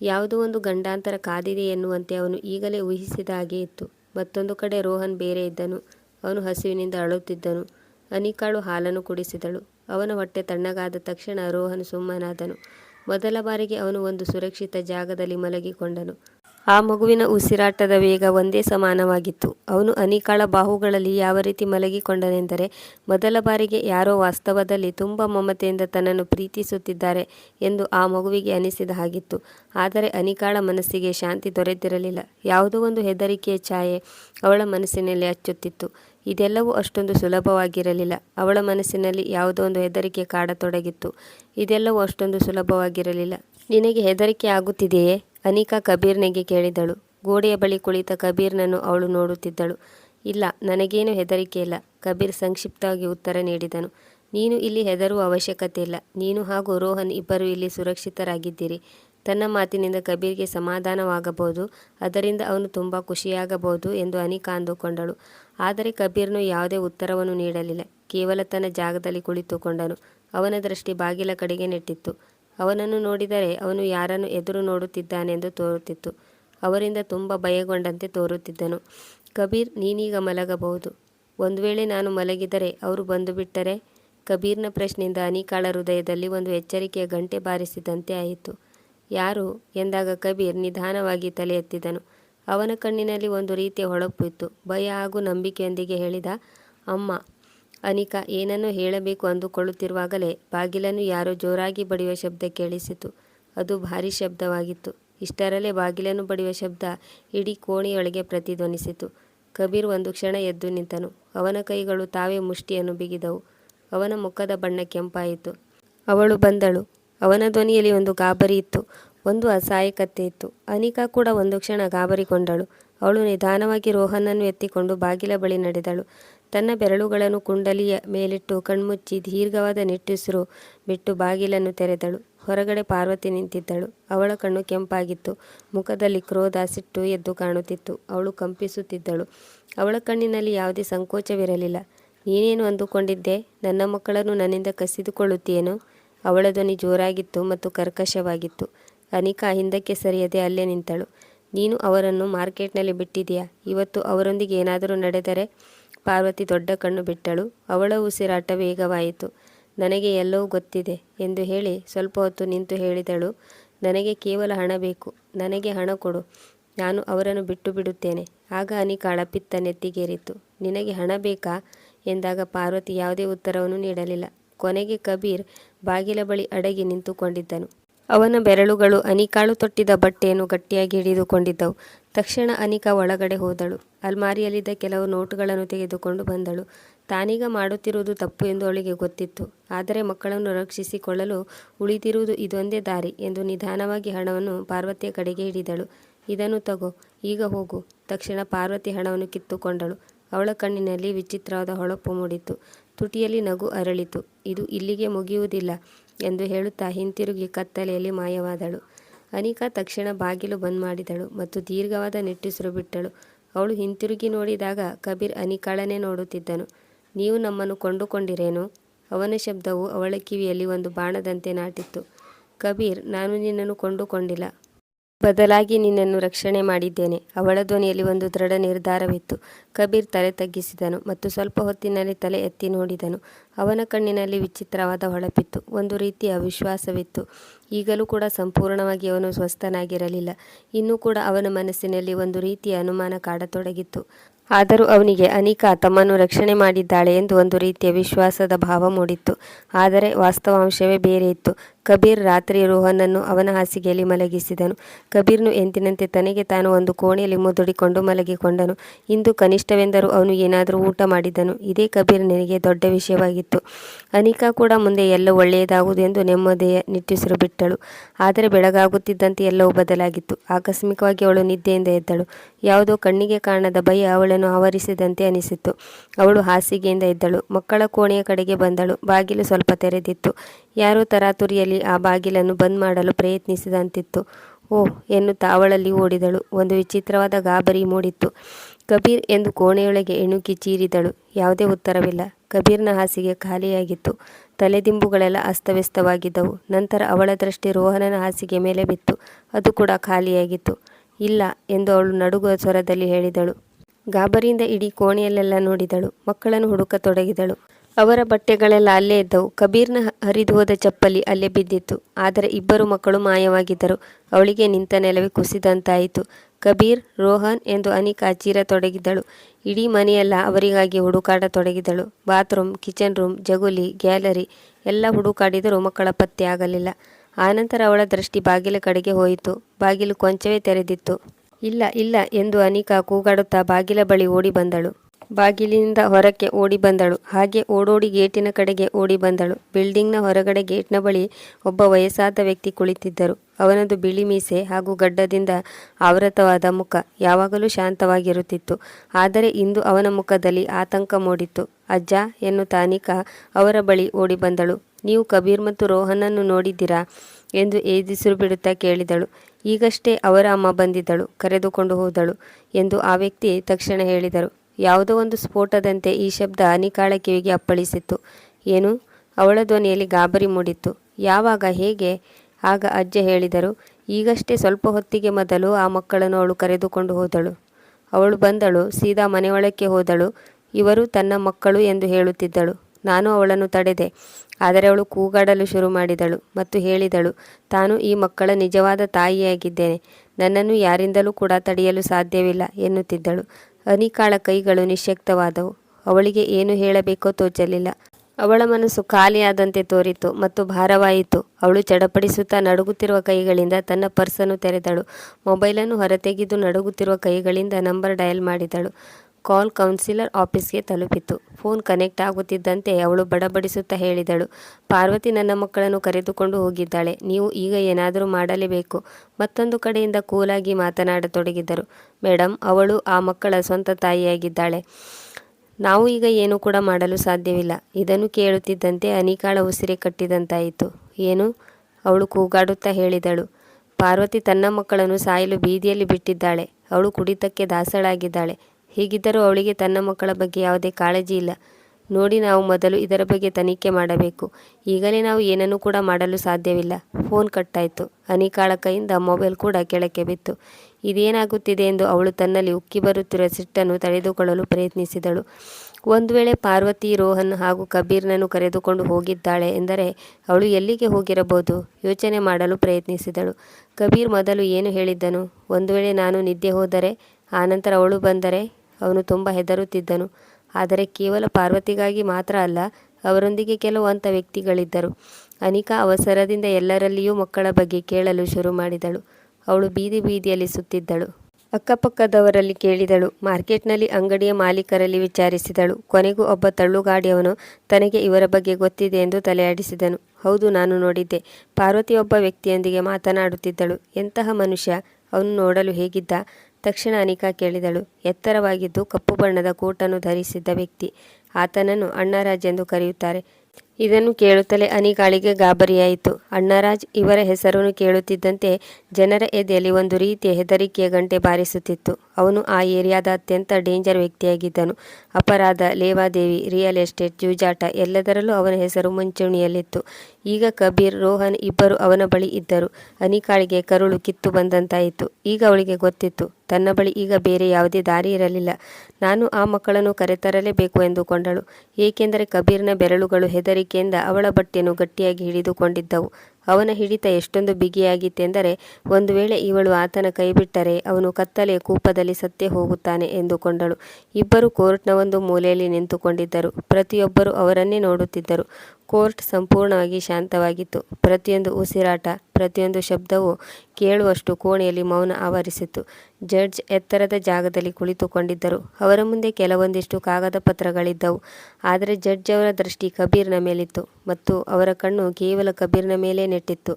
ಯಾವುದೋ ಒಂದು ಗಂಡಾಂತರ ಕಾದಿದೆ ಎನ್ನುವಂತೆ ಅವನು ಈಗಲೇ ಊಹಿಸಿದ ಹಾಗೆ ಇತ್ತು. ಮತ್ತೊಂದು ಕಡೆ ರೋಹನ್ ಬೇರೆ ಇದ್ದನು. ಅವನು ಹಸಿವಿನಿಂದ ಅಳುತ್ತಿದ್ದನು. ಅನಿಕಾಳು ಹಾಲನ್ನು ಕುಡಿಸಿದಳು. ಅವನ ಹೊಟ್ಟೆ ತಣ್ಣಗಾದ ತಕ್ಷಣ ರೋಹನ್ ಸುಮ್ಮನಾದನು. ಮೊದಲ ಬಾರಿಗೆ ಅವನು ಒಂದು ಸುರಕ್ಷಿತ ಜಾಗದಲ್ಲಿ ಮಲಗಿಕೊಂಡನು. ಆ ಮಗುವಿನ ಉಸಿರಾಟದ ವೇಗ ಒಂದೇ ಸಮಾನವಾಗಿತ್ತು. ಅವನು ಅನಿಕಾಳ ಬಾಹುಗಳಲ್ಲಿ ಯಾವ ರೀತಿ ಮಲಗಿಕೊಂಡನೆಂದರೆ, ಮೊದಲ ಬಾರಿಗೆ ಯಾರೋ ವಾಸ್ತವದಲ್ಲಿ ತುಂಬ ಮಮತೆಯಿಂದ ತನ್ನನ್ನು ಪ್ರೀತಿಸುತ್ತಿದ್ದಾರೆ ಎಂದು ಆ ಮಗುವಿಗೆ ಅನಿಸಿದ ಹಾಗಿತ್ತು. ಆದರೆ ಅನಿಕಾಳ ಮನಸ್ಸಿಗೆ ಶಾಂತಿ ದೊರೆತಿರಲಿಲ್ಲ. ಯಾವುದೋ ಒಂದು ಹೆದರಿಕೆಯ ಛಾಯೆ ಅವಳ ಮನಸ್ಸಿನಲ್ಲಿ ಅಚ್ಚುತ್ತಿತ್ತು. ಇದೆಲ್ಲವೂ ಅಷ್ಟೊಂದು ಸುಲಭವಾಗಿರಲಿಲ್ಲ. ಅವಳ ಮನಸ್ಸಿನಲ್ಲಿ ಯಾವುದೋ ಒಂದು ಹೆದರಿಕೆ ಕಾಡತೊಡಗಿತ್ತು. ಇದೆಲ್ಲವೂ ಅಷ್ಟೊಂದು ಸುಲಭವಾಗಿರಲಿಲ್ಲ. ನಿನಗೆ ಹೆದರಿಕೆ ಆಗುತ್ತಿದೆಯೇ? ಅನಿಕಾ ಕಬೀರ್ನಿಗೆ ಕೇಳಿದಳು. ಗೋಡೆಯ ಬಳಿ ಕುಳಿತ ಕಬೀರ್ನನ್ನು ಅವಳು ನೋಡುತ್ತಿದ್ದಳು. ಇಲ್ಲ, ನನಗೇನು ಹೆದರಿಕೆ ಇಲ್ಲ. ಕಬೀರ್ ಸಂಕ್ಷಿಪ್ತವಾಗಿ ಉತ್ತರ ನೀಡಿದನು. ನೀನು ಇಲ್ಲಿ ಹೆದರುವ ಅವಶ್ಯಕತೆ ಇಲ್ಲ. ನೀನು ಹಾಗೂ ರೋಹನ್ ಇಬ್ಬರು ಇಲ್ಲಿ ಸುರಕ್ಷಿತರಾಗಿದ್ದೀರಿ. ತನ್ನ ಮಾತಿನಿಂದ ಕಬೀರ್ಗೆ ಸಮಾಧಾನವಾಗಬಹುದು, ಅದರಿಂದ ಅವನು ತುಂಬ ಖುಷಿಯಾಗಬಹುದು ಎಂದು ಅನಿಕಾ ಅಂದುಕೊಂಡಳು ಆದರೆ ಕಬೀರ್ನು ಯಾವುದೇ ಉತ್ತರವನ್ನು ನೀಡಲಿಲ್ಲ. ಕೇವಲ ತನ್ನ ಜಾಗದಲ್ಲಿ ಕುಳಿತುಕೊಂಡನು. ಅವನ ದೃಷ್ಟಿ ಬಾಗಿಲ ಕಡೆಗೆ ನೆಟ್ಟಿತ್ತು. ಅವನನ್ನು ನೋಡಿದರೆ ಅವನು ಯಾರನ್ನು ಎದುರು ನೋಡುತ್ತಿದ್ದಾನೆಂದು ತೋರುತ್ತಿತ್ತು. ಅವರಿಂದ ತುಂಬ ಭಯಗೊಂಡಂತೆ ತೋರುತ್ತಿದ್ದನು. ಕಬೀರ್, ನೀನೀಗ ಮಲಗಬಹುದು. ಒಂದು ವೇಳೆ ನಾನು ಮಲಗಿದರೆ ಅವರು ಬಂದು ಬಿಟ್ಟರೆ? ಕಬೀರ್ನ ಪ್ರಶ್ನೆಯಿಂದ ಅನಿಕಾಳ ಹೃದಯದಲ್ಲಿ ಒಂದು ಎಚ್ಚರಿಕೆಯ ಗಂಟೆ ಬಾರಿಸಿದಂತೆ ಆಯಿತು. ಯಾರು? ಎಂದಾಗ ಕಬೀರ್ ನಿಧಾನವಾಗಿ ತಲೆ ಎತ್ತಿದನು ಅವನ ಕಣ್ಣಿನಲ್ಲಿ ಒಂದು ರೀತಿಯ ಹೊಳಪು ಇತ್ತು. ಭಯ ಹಾಗೂ ನಂಬಿಕೆಯೊಂದಿಗೆ ಹೇಳಿದ, ಅಮ್ಮ, ಅನಿಕಾ, ಏನನ್ನು ಹೇಳಬೇಕು ಅಂದುಕೊಳ್ಳುತ್ತಿರುವಾಗಲೇ ಬಾಗಿಲನ್ನು ಯಾರೋ ಜೋರಾಗಿ ಬಡಿಯುವ ಶಬ್ದ ಕೇಳಿಸಿತು. ಅದು ಭಾರಿ ಶಬ್ದವಾಗಿತ್ತು. ಇಷ್ಟರಲ್ಲೇ ಬಾಗಿಲನ್ನು ಬಡಿಯುವ ಶಬ್ದ ಇಡೀ ಕೋಣೆಯೊಳಗೆ ಪ್ರತಿಧ್ವನಿಸಿತು. ಕಬೀರ್ ಒಂದು ಕ್ಷಣ ಎದ್ದು ನಿಂತನು. ಅವನ ಕೈಗಳು ತಾವೇ ಮುಷ್ಟಿಯನ್ನು ಬಿಗಿದವು. ಅವನ ಮುಖದ ಬಣ್ಣ ಕೆಂಪಾಯಿತು. ಅವಳು ಬಂದಳು. ಅವನ ಧ್ವನಿಯಲ್ಲಿ ಒಂದು ಗಾಬರಿ ಇತ್ತು, ಒಂದು ಅಸಹಾಯಕತೆ ಇತ್ತು. ಅನಿಕಾ ಕೂಡ ಒಂದು ಕ್ಷಣ ಗಾಬರಿಗೊಂಡಳು. ಅವಳು ನಿಧಾನವಾಗಿ ರೋಹನನ್ನು ಎತ್ತಿಕೊಂಡು ಬಾಗಿಲ ಬಳಿ ನಡೆದಳು. ತನ್ನ ಬೆರಳುಗಳನ್ನು ಕುಂಡಲಿಯ ಮೇಲಿಟ್ಟು ಕಣ್ಮುಚ್ಚಿ ದೀರ್ಘವಾದ ನಿಟ್ಟುಸಿರು ಬಿಟ್ಟು ಬಾಗಿಲನ್ನು ತೆರೆದಳು. ಹೊರಗಡೆ ಪಾರ್ವತಿ ನಿಂತಿದ್ದಳು. ಅವಳ ಕಣ್ಣು ಕೆಂಪಾಗಿತ್ತು. ಮುಖದಲ್ಲಿ ಕ್ರೋಧ ಸಿಟ್ಟು ಎದ್ದು ಕಾಣುತ್ತಿತ್ತು. ಅವಳು ಕಂಪಿಸುತ್ತಿದ್ದಳು. ಅವಳ ಕಣ್ಣಿನಲ್ಲಿ ಯಾವುದೇ ಸಂಕೋಚವಿರಲಿಲ್ಲ. ನೀನೇನು ಅಂದುಕೊಂಡಿದ್ದೆ? ನನ್ನ ಮಕ್ಕಳನ್ನು ನನ್ನಿಂದ ಕಸಿದುಕೊಳ್ಳುತ್ತೀಯೇನು ಅವಳ ಧ್ವನಿ ಜೋರಾಗಿತ್ತು ಮತ್ತು ಕರ್ಕಶವಾಗಿತ್ತು. ಅನಿಕಾ ಹಿಂದಕ್ಕೆ ಸರಿಯದೆ ಅಲ್ಲೇ ನಿಂತಳು. ನೀನು ಅವರನ್ನು ಮಾರ್ಕೆಟ್ನಲ್ಲಿ ಬಿಟ್ಟಿದೆಯಾ ಇವತ್ತು ಅವರೊಂದಿಗೆ ಏನಾದರೂ ನಡೆದರೆ? ಪಾರ್ವತಿ ದೊಡ್ಡ ಕಣ್ಣು ಬಿಟ್ಟಳು. ಅವಳ ಉಸಿರಾಟ ವೇಗವಾಯಿತು. ನನಗೆ ಎಲ್ಲವೂ ಗೊತ್ತಿದೆ ಎಂದು ಹೇಳಿ ಸ್ವಲ್ಪ ಹೊತ್ತು ನಿಂತು ಹೇಳಿದಳು. ನನಗೆ ಕೇವಲ ಹಣ ಬೇಕು. ನನಗೆ ಹಣ ಕೊಡು. ನಾನು ಅವರನ್ನು ಬಿಟ್ಟು ಬಿಡುತ್ತೇನೆ. ಆಗ ಅನಿಕಾಳ ಪಿತ್ತ ನೆತ್ತಿಗೇರಿತು. ನಿನಗೆ ಹಣ ಬೇಕಾ? ಎಂದಾಗ ಪಾರ್ವತಿ ಯಾವುದೇ ಉತ್ತರವನ್ನು ನೀಡಲಿಲ್ಲ. ಕೊನೆಗೆ ಕಬೀರ್ ಬಾಗಿಲ ಬಳಿ ಅಡಗಿ ನಿಂತುಕೊಂಡಿದ್ದನು. ಅವನ ಬೆರಳುಗಳು ಅನಿಕಾಳು ತೊಟ್ಟಿದ ಬಟ್ಟೆಯನ್ನು ಗಟ್ಟಿಯಾಗಿ ಹಿಡಿದುಕೊಂಡಿದ್ದವು. ತಕ್ಷಣ ಅನಿಕಾ ಒಳಗಡೆ ಹೋದಳು. ಅಲ್ಮಾರಿಯಲ್ಲಿದ್ದ ಕೆಲವು ನೋಟುಗಳನ್ನು ತೆಗೆದುಕೊಂಡು ಬಂದಳು. ತಾನೀಗ ಮಾಡುತ್ತಿರುವುದು ತಪ್ಪು ಎಂದು ಅವಳಿಗೆ ಗೊತ್ತಿತ್ತು. ಆದರೆ ಮಕ್ಕಳನ್ನು ರಕ್ಷಿಸಿಕೊಳ್ಳಲು ಉಳಿದಿರುವುದು ಇದೊಂದೇ ದಾರಿ ಎಂದು ನಿಧಾನವಾಗಿ ಹಣವನ್ನು ಪಾರ್ವತಿಯ ಕಡೆಗೆ ಹಿಡಿದಳು. ಇದನ್ನು ತಗೋ, ಈಗ ಹೋಗು. ತಕ್ಷಣ ಪಾರ್ವತಿ ಹಣವನ್ನು ಕಿತ್ತುಕೊಂಡಳು. ಅವಳ ಕಣ್ಣಿನಲ್ಲಿ ವಿಚಿತ್ರವಾದ ಹೊಳಪು ಮೂಡಿತು ತುಟಿಯಲ್ಲಿ ನಗು ಅರಳಿತು. ಇದು ಇಲ್ಲಿಗೆ ಮುಗಿಯುವುದಿಲ್ಲ ಎಂದು ಹೇಳುತ್ತಾ ಹಿಂತಿರುಗಿ ಕತ್ತಲೆಯಲ್ಲಿ ಮಾಯವಾದಳು. ಅನಿಕಾ ತಕ್ಷಣ ಬಾಗಿಲು ಬಂದ್ ಮಾಡಿದಳು ಮತ್ತು ದೀರ್ಘವಾದ ನಿಟ್ಟುಸಿರು ಬಿಟ್ಟಳು ಅವಳು ಹಿಂತಿರುಗಿ ನೋಡಿದಾಗ ಕಬೀರ್ ಅನಿಕಾಳನ್ನೇ ನೋಡುತ್ತಿದ್ದನು. ನೀವು ನಮ್ಮನ್ನು ಕೊಂಡುಕೊಂಡಿರೇನು? ಅವನ ಶಬ್ದವು ಅವಳ ಕಿವಿಯಲ್ಲಿ ಒಂದು ಬಾಣದಂತೆ ನಾಟಿತ್ತು. ಕಬೀರ್, ನಾನು ನಿನ್ನನ್ನು ಕೊಂಡುಕೊಂಡಿಲ್ಲ. ಬದಲಾಗಿ ನಿನ್ನನ್ನು ರಕ್ಷಣೆ ಮಾಡಿದ್ದೇನೆ. ಅವಳ ಧ್ವನಿಯಲ್ಲಿ ಒಂದು ದೃಢ ನಿರ್ಧಾರವಿತ್ತು. ಕಬೀರ್ ತಲೆ ತಗ್ಗಿಸಿದನು ಮತ್ತು ಸ್ವಲ್ಪ ಹೊತ್ತಿನಲ್ಲಿ ತಲೆ ಎತ್ತಿ ನೋಡಿದನು. ಅವನ ಕಣ್ಣಿನಲ್ಲಿ ವಿಚಿತ್ರವಾದ ಹೊಳಪಿತ್ತು. ಒಂದು ರೀತಿಯ ಅವಿಶ್ವಾಸವಿತ್ತು. ಈಗಲೂ ಕೂಡ ಸಂಪೂರ್ಣವಾಗಿ ಅವನು ಸ್ವಸ್ಥನಾಗಿರಲಿಲ್ಲ. ಇನ್ನೂ ಕೂಡ ಅವನ ಮನಸ್ಸಿನಲ್ಲಿ ಒಂದು ರೀತಿಯ ಅನುಮಾನ ಕಾಡತೊಡಗಿತ್ತು. ಆದರೂ ಅವನಿಗೆ, ಅನಿಕಾ, ತಮ್ಮನ್ನು ರಕ್ಷಣೆ ಮಾಡಿದ್ದಾಳೆ ಎಂದು ಒಂದು ರೀತಿಯ ವಿಶ್ವಾಸದ ಭಾವ ಮೂಡಿತ್ತು. ಆದರೆ ವಾಸ್ತವಾಂಶವೇ ಬೇರೆ ಇತ್ತು. ಕಬೀರ್ ರಾತ್ರಿ ರೋಹನನ್ನು ಅವನ ಹಾಸಿಗೆಯಲ್ಲಿ ಮಲಗಿಸಿದನು. ಕಬೀರ್ನು ಎಂತಿನಂತೆ ತನಗೆ ತಾನು ಒಂದು ಕೋಣೆಯಲ್ಲಿ ಮುದುಡಿಕೊಂಡು ಮಲಗಿಕೊಂಡನು. ಇಂದು ಕನಿಷ್ಠವೆಂದರೂ ಅವನು ಏನಾದರೂ ಊಟ ಮಾಡಿದನು. ಇದೇ ಕಬೀರ್ ನನಗೆ ದೊಡ್ಡ ವಿಷಯವಾಗಿತ್ತು. ಅನಿಕಾ ಕೂಡ ಮುಂದೆ ಎಲ್ಲ ಒಳ್ಳೆಯದಾಗುವುದು ಎಂದು ನೆಮ್ಮದಿಯ ನಿಟ್ಟುಸಿರು ಬಿಟ್ಟಳು. ಆದರೆ ಬೆಳಗಾಗುತ್ತಿದ್ದಂತೆ ಎಲ್ಲವೂ ಬದಲಾಗಿತ್ತು. ಆಕಸ್ಮಿಕವಾಗಿ ಅವಳು ನಿದ್ದೆಯಿಂದ ಎದ್ದಳು. ಯಾವುದೋ ಕಣ್ಣಿಗೆ ಕಾಣದ ಭಯ ಅವಳನ್ನು ಆವರಿಸಿದಂತೆ ಅನಿಸಿತು ಅವಳು ಹಾಸಿಗೆಯಿಂದ ಎದ್ದಳು. ಮಕ್ಕಳ ಕೋಣೆಯ ಕಡೆಗೆ ಬಂದಳು. ಬಾಗಿಲು ಸ್ವಲ್ಪ ತೆರೆದಿತ್ತು. ಯಾರೋ ತರಾತುರಿಯಲ್ಲಿ ಆ ಬಾಗಿಲನ್ನು ಬಂದ್ ಮಾಡಲು ಪ್ರಯತ್ನಿಸಿದಂತಿತ್ತು. ಓಹ್ ಎನ್ನುತ್ತಾ ಅವಳಲ್ಲಿ ಓಡಿದಳು. ಒಂದು ವಿಚಿತ್ರವಾದ ಗಾಬರಿ ಮೂಡಿತ್ತು. ಕಬೀರ್ ಎಂದು ಕೋಣೆಯೊಳಗೆ ಎಣುಕಿ ಚೀರಿದಳು. ಯಾವುದೇ ಉತ್ತರವಿಲ್ಲ. ಕಬೀರ್ನ ಹಾಸಿಗೆ ಖಾಲಿಯಾಗಿತ್ತು. ತಲೆದಿಂಬುಗಳೆಲ್ಲ ಅಸ್ತವ್ಯಸ್ತವಾಗಿದ್ದವು. ನಂತರ ಅವಳ ದೃಷ್ಟಿ ರೋಹನನ ಹಾಸಿಗೆ ಮೇಲೆ ಬಿತ್ತು. ಅದು ಕೂಡ ಖಾಲಿಯಾಗಿತ್ತು. ಇಲ್ಲ ಎಂದು ಅವಳು ನಡುಗುವ ಸ್ವರದಲ್ಲಿ ಹೇಳಿದಳು. ಗಾಬರಿಯಿಂದ ಇಡೀ ಕೋಣೆಯಲ್ಲೆಲ್ಲ ನೋಡಿದಳು. ಮಕ್ಕಳನ್ನು ಹುಡುಕತೊಡಗಿದಳು ಅವರ ಬಟ್ಟೆಗಳೆಲ್ಲ ಅಲ್ಲೇ ಇದ್ದವು. ಕಬೀರ್ನ ಹರಿದು ಹೋದ ಚಪ್ಪಲಿ ಅಲ್ಲೇ ಬಿದ್ದಿತ್ತು. ಆದರೆ ಇಬ್ಬರು ಮಕ್ಕಳು ಮಾಯವಾಗಿದ್ದರು. ಅವಳಿಗೆ ನಿಂತ ನೆಲವೇ ಕುಸಿದಂತಾಯಿತು. ಕಬೀರ್, ರೋಹನ್ ಎಂದು ಅನಿಕಾ ಚೀರತೊಡಗಿದಳು ಇಡೀ ಮನೆಯೆಲ್ಲ ಅವರಿಗಾಗಿ ಹುಡುಕಾಡತೊಡಗಿದಳು ಬಾತ್ರೂಮ್, ಕಿಚನ್ ರೂಮ್, ಜಗುಲಿ, ಗ್ಯಾಲರಿ ಎಲ್ಲ ಹುಡುಕಾಡಿದರೂ ಮಕ್ಕಳ ಪತ್ತೆ ಆಗಲಿಲ್ಲ. ಆನಂತರ ಅವಳ ದೃಷ್ಟಿ ಬಾಗಿಲ ಕಡೆಗೆ ಹೋಯಿತು. ಬಾಗಿಲು ಕೊಂಚವೇ ತೆರೆದಿತ್ತು. ಇಲ್ಲ ಇಲ್ಲ ಎಂದು ಅನಿಕಾ ಕೂಗಾಡುತ್ತಾ ಬಾಗಿಲ ಬಳಿ ಓಡಿ ಬಂದಳು. ಬಾಗಿಲಿನಿಂದ ಹೊರಕ್ಕೆ ಓಡಿ ಬಂದಳು. ಹಾಗೆ ಓಡೋಡಿ ಗೇಟಿನ ಕಡೆಗೆ ಓಡಿ ಬಂದಳು. ಬಿಲ್ಡಿಂಗ್ನ ಹೊರಗಡೆ ಗೇಟ್ನ ಬಳಿ ಒಬ್ಬ ವಯಸ್ಸಾದ ವ್ಯಕ್ತಿ ಕುಳಿತಿದ್ದರು. ಅವನದು ಬಿಳಿ ಮೀಸೆ ಹಾಗೂ ಗಡ್ಡದಿಂದ ಆವೃತವಾದ ಮುಖ ಯಾವಾಗಲೂ ಶಾಂತವಾಗಿರುತ್ತಿತ್ತು. ಆದರೆ ಇಂದು ಅವನ ಮುಖದಲ್ಲಿ ಆತಂಕ ಮೂಡಿತ್ತು. ಅಜ್ಜ ಎನ್ನು ಅನಿಕಾ ಅವರ ಬಳಿ ಓಡಿ ಬಂದಳು. ನೀವು ಕಬೀರ್ ಮತ್ತು ರೋಹನನ್ನು ನೋಡಿದ್ದೀರಾ ಎಂದು ಏದಿಸಿರು ಬಿಡುತ್ತಾ ಕೇಳಿದಳು. ಈಗಷ್ಟೇ ಅವರ ಅಮ್ಮ ಬಂದಿದ್ದಳು, ಕರೆದುಕೊಂಡು ಹೋದಳು ಎಂದು ಆ ವ್ಯಕ್ತಿ ತಕ್ಷಣ ಹೇಳಿದರು. ಯಾವುದೋ ಒಂದು ಸ್ಫೋಟದಂತೆ ಈ ಶಬ್ದ ಅನಿಕಾಳ ಕಿವಿಗೆ ಅಪ್ಪಳಿಸಿತ್ತು. ಏನು? ಅವಳ ಧ್ವನಿಯಲ್ಲಿ ಗಾಬರಿ ಮೂಡಿತ್ತು. ಯಾವಾಗ? ಹೇಗೆ? ಆಗ ಅಜ್ಜ ಹೇಳಿದರು, ಈಗಷ್ಟೇ ಸ್ವಲ್ಪ ಹೊತ್ತಿಗೆ ಮೊದಲು ಆ ಮಕ್ಕಳನ್ನು ಅವಳು ಕರೆದುಕೊಂಡು ಹೋದಳು. ಅವಳು ಬಂದಳು, ಸೀದಾ ಮನೆಯೊಳಕ್ಕೆ ಹೋದಳು. ಇವರು ತನ್ನ ಮಕ್ಕಳು ಎಂದು ಹೇಳುತ್ತಿದ್ದಳು. ನಾನು ಅವಳನ್ನು ತಡೆದೆ, ಆದರೆ ಅವಳು ಕೂಗಾಡಲು ಶುರು ಮಾಡಿದಳು ಮತ್ತು ಹೇಳಿದಳು, ತಾನು ಈ ಮಕ್ಕಳ ನಿಜವಾದ ತಾಯಿಯಾಗಿದ್ದೇನೆ. ನನ್ನನ್ನು ಯಾರಿಂದಲೂ ಕೂಡ ತಡೆಯಲು ಸಾಧ್ಯವಿಲ್ಲ ಎನ್ನುತ್ತಿದ್ದಳು. ಅನಿಕಾಳ ಕೈಗಳು ನಿಶ್ಯಕ್ತವಾದವು. ಅವಳಿಗೆ ಏನು ಹೇಳಬೇಕೋ ತೋಚಲಿಲ್ಲ. ಅವಳ ಮನಸ್ಸು ಖಾಲಿಯಾದಂತೆ ತೋರಿತು ಮತ್ತು ಭಾರವಾಯಿತು. ಅವಳು ಚಡಪಡಿಸುತ್ತಾ ನಡುಗುತ್ತಿರುವ ಕೈಗಳಿಂದ ತನ್ನ ಪರ್ಸನ್ನು ತೆರೆದಳು. ಮೊಬೈಲನ್ನು ಹೊರತೆಗೆದು ನಡುಗುತ್ತಿರುವ ಕೈಗಳಿಂದ ನಂಬರ್ ಡಯಲ್ ಮಾಡಿದಳು. ಕಾಲ್ ಕೌನ್ಸಿಲರ್ ಆಫೀಸ್ಗೆ ತಲುಪಿತು. ಫೋನ್ ಕನೆಕ್ಟ್ ಆಗುತ್ತಿದ್ದಂತೆ ಅವಳು ಬಡಬಡಿಸುತ್ತಾ ಹೇಳಿದಳು. ಪಾರ್ವತಿ ನನ್ನ ಮಕ್ಕಳನ್ನು ಕರೆದುಕೊಂಡು ಹೋಗಿದ್ದಾಳೆ. ನೀವು ಈಗ ಏನಾದರೂ ಮಾಡಲೇಬೇಕು. ಮತ್ತೊಂದು ಕಡೆಯಿಂದ ಕೂಲಾಗಿ ಮಾತನಾಡತೊಡಗಿದರು. ಮೇಡಮ್ ಅವಳು ಆ ಮಕ್ಕಳ ಸ್ವಂತ ತಾಯಿಯಾಗಿದ್ದಾಳೆ. ನಾವು ಈಗ ಏನೂ ಕೂಡ ಮಾಡಲು ಸಾಧ್ಯವಿಲ್ಲ. ಇದನ್ನು ಕೇಳುತ್ತಿದ್ದಂತೆ ಅನಿಕಾಳ ಉಸಿರೆ ಕಟ್ಟಿದಂತಾಯಿತು. ಏನು? ಅವಳು ಕೂಗಾಡುತ್ತಾ ಹೇಳಿದಳು. ಪಾರ್ವತಿ ತನ್ನ ಮಕ್ಕಳನ್ನು ಸಾಯಲು ಬೀದಿಯಲ್ಲಿ ಬಿಟ್ಟಿದ್ದಾಳೆ. ಅವಳು ಕುಡಿತಕ್ಕೆ ದಾಸಳಾಗಿದ್ದಾಳೆ. ಹೀಗಿದ್ದರೂ ಅವಳಿಗೆ ತನ್ನ ಮಕ್ಕಳ ಬಗ್ಗೆ ಯಾವುದೇ ಕಾಳಜಿ ಇಲ್ಲ. ನೋಡಿ ನಾವು ಮೊದಲು ಇದರ ಬಗ್ಗೆ ತನಿಖೆ ಮಾಡಬೇಕು. ಈಗಲೇ ನಾವು ಏನನ್ನೂ ಕೂಡ ಮಾಡಲು ಸಾಧ್ಯವಿಲ್ಲ. ಫೋನ್ ಕಟ್ಟಾಯಿತು. ಅನಿಕಾಳ ಕೈಯಿಂದ ಮೊಬೈಲ್ ಕೂಡ ಕೆಳಕ್ಕೆ ಬಿತ್ತು. ಇದೇನಾಗುತ್ತಿದೆ ಎಂದು ಅವಳು ತನ್ನಲ್ಲಿ ಉಕ್ಕಿ ಬರುತ್ತಿರುವ ಸಿಟ್ಟನ್ನು ತಡೆದುಕೊಳ್ಳಲು ಪ್ರಯತ್ನಿಸಿದಳು. ಒಂದು ವೇಳೆ ಪಾರ್ವತಿ, ರೋಹನ್ ಹಾಗೂ ಕಬೀರ್ನನ್ನು ಕರೆದುಕೊಂಡು ಹೋಗಿದ್ದಾಳೆ ಎಂದರೆ ಅವಳು ಎಲ್ಲಿಗೆ ಹೋಗಿರಬಹುದು? ಯೋಚನೆ ಮಾಡಲು ಪ್ರಯತ್ನಿಸಿದಳು. ಕಬೀರ್ ಮೊದಲು ಏನು ಹೇಳಿದ್ದನು? ಒಂದು ವೇಳೆ ನಾನು ನಿದ್ದೆ ಹೋದರೆ ಆನಂತರ ಅವಳು ಬಂದರೆ? ಅವನು ತುಂಬ ಹೆದರುತ್ತಿದ್ದನು. ಆದರೆ ಕೇವಲ ಪಾರ್ವತಿಗಾಗಿ ಮಾತ್ರ ಅಲ್ಲ, ಅವರೊಂದಿಗೆ ಕೆಲವು ಅಂಥ ವ್ಯಕ್ತಿಗಳಿದ್ದರು. ಅನಿಕಾ ಅವಸರದಿಂದ ಎಲ್ಲರಲ್ಲಿಯೂ ಮಕ್ಕಳ ಬಗ್ಗೆ ಕೇಳಲು ಶುರು ಮಾಡಿದಳು. ಅವಳು ಬೀದಿ ಬೀದಿಯಲ್ಲಿ ಸುತ್ತಿದ್ದಳು. ಅಕ್ಕಪಕ್ಕದವರಲ್ಲಿ ಕೇಳಿದಳು. ಮಾರ್ಕೆಟ್ನಲ್ಲಿ ಅಂಗಡಿಯ ಮಾಲೀಕರಲ್ಲಿ ವಿಚಾರಿಸಿದಳು. ಕೊನೆಗೂ ಒಬ್ಬ ತಳ್ಳುಗಾಡಿಯವನು ತನಗೆ ಇವರ ಬಗ್ಗೆ ಗೊತ್ತಿದೆ ಎಂದು ತಲೆಯಾಡಿಸಿದನು. ಹೌದು, ನಾನು ನೋಡಿದ್ದೆ. ಪಾರ್ವತಿಯೊಬ್ಬ ವ್ಯಕ್ತಿಯೊಂದಿಗೆ ಮಾತನಾಡುತ್ತಿದ್ದಳು. ಎಂತಹ ಮನುಷ್ಯ? ಅವನು ನೋಡಲು ಹೇಗಿದ್ದ? ತಕ್ಷಣ ಅನಿಕಾ ಕೇಳಿದಳು. ಎತ್ತರವಾಗಿದ್ದು ಕಪ್ಪು ಬಣ್ಣದ ಕೋಟನ್ನು ಧರಿಸಿದ್ದ ವ್ಯಕ್ತಿ. ಆತನನ್ನು ಅಣ್ಣರಾಜ್ ಎಂದು ಕರೆಯುತ್ತಾರೆ. ಇದನ್ನು ಕೇಳುತ್ತಲೇ ಅನಿಕಾಳಿಗೆ ಗಾಬರಿಯಾಯಿತು. ಅಣ್ಣರಾಜ್ ಇವರ ಹೆಸರನ್ನು ಕೇಳುತ್ತಿದ್ದಂತೆ ಜನರ ಎದೆಯಲ್ಲಿ ಒಂದು ರೀತಿಯ ಹೆದರಿಕೆಯ ಗಂಟೆ ಬಾರಿಸುತ್ತಿತ್ತು. ಅವನು ಆ ಏರಿಯಾದ ಅತ್ಯಂತ ಡೇಂಜರ್ ವ್ಯಕ್ತಿಯಾಗಿದ್ದನು. ಅಪರಾಧ, ಲೇವಾದೇವಿ, ರಿಯಲ್ ಎಸ್ಟೇಟ್, ಜೂಜಾಟ ಎಲ್ಲದರಲ್ಲೂ ಅವನ ಹೆಸರು ಮುಂಚೂಣಿಯಲ್ಲಿತ್ತು. ಈಗ ಕಬೀರ್, ರೋಹನ್ ಇಬ್ಬರು ಅವನ ಬಳಿ ಇದ್ದರು. ಅನಿಕಾಳಿಗೆ ಕರುಳು ಕಿತ್ತು ಬಂದಂತಾಯಿತು. ಈಗ ಅವಳಿಗೆ ಗೊತ್ತಿತ್ತು, ತನ್ನ ಬಳಿ ಈಗ ಬೇರೆ ಯಾವುದೇ ದಾರಿ ಇರಲಿಲ್ಲ. ನಾನು ಆ ಮಕ್ಕಳನ್ನು ಕರೆತರಲೇಬೇಕು ಎಂದುಕೊಂಡಳು. ಏಕೆಂದರೆ ಕಬೀರ್ನ ಬೆರಳುಗಳು ಹೆದರಿಕೆಯಿಂದ ಅವಳ ಬಟ್ಟೆಯನ್ನು ಗಟ್ಟಿಯಾಗಿ ಹಿಡಿದುಕೊಂಡಿದ್ದವು. ಅವನ ಹಿಡಿತ ಎಷ್ಟೊಂದು ಬಿಗಿಯಾಗಿತ್ತೆಂದರೆ ಒಂದು ವೇಳೆ ಇವಳು ಆತನ ಕೈಬಿಟ್ಟರೆ ಅವನು ಕತ್ತಲೆಯ ಕೂಪದಲ್ಲಿ ಸತ್ತೇ ಹೋಗುತ್ತಾನೆ ಎಂದುಕೊಂಡಳು. ಇಬ್ಬರು ಕೋರ್ಟ್ನ ಒಂದು ಮೂಲೆಯಲ್ಲಿ ನಿಂತುಕೊಂಡಿದ್ದರು. ಪ್ರತಿಯೊಬ್ಬರು ಅವರನ್ನೇ ನೋಡುತ್ತಿದ್ದರು. ಕೋರ್ಟ್ ಸಂಪೂರ್ಣವಾಗಿ ಶಾಂತವಾಗಿತ್ತು. ಪ್ರತಿಯೊಂದು ಉಸಿರಾಟ, ಪ್ರತಿಯೊಂದು ಶಬ್ದವೂ ಕೇಳುವಷ್ಟು ಕೋಣೆಯಲ್ಲಿ ಮೌನ ಆವರಿಸಿತ್ತು. ಜಡ್ಜ್ ಎತ್ತರದ ಜಾಗದಲ್ಲಿ ಕುಳಿತುಕೊಂಡಿದ್ದರು. ಅವರ ಮುಂದೆ ಕೆಲವೊಂದಿಷ್ಟು ಕಾಗದ ಪತ್ರಗಳಿದ್ದವು. ಆದರೆ ಜಡ್ಜ್ ಅವರ ದೃಷ್ಟಿ ಕಬೀರ್ನ ಮೇಲಿತ್ತು ಮತ್ತು ಅವರ ಕಣ್ಣು ಕೇವಲ ಕಬೀರ್ನ ಮೇಲೆ ನೆಟ್ಟಿತ್ತು.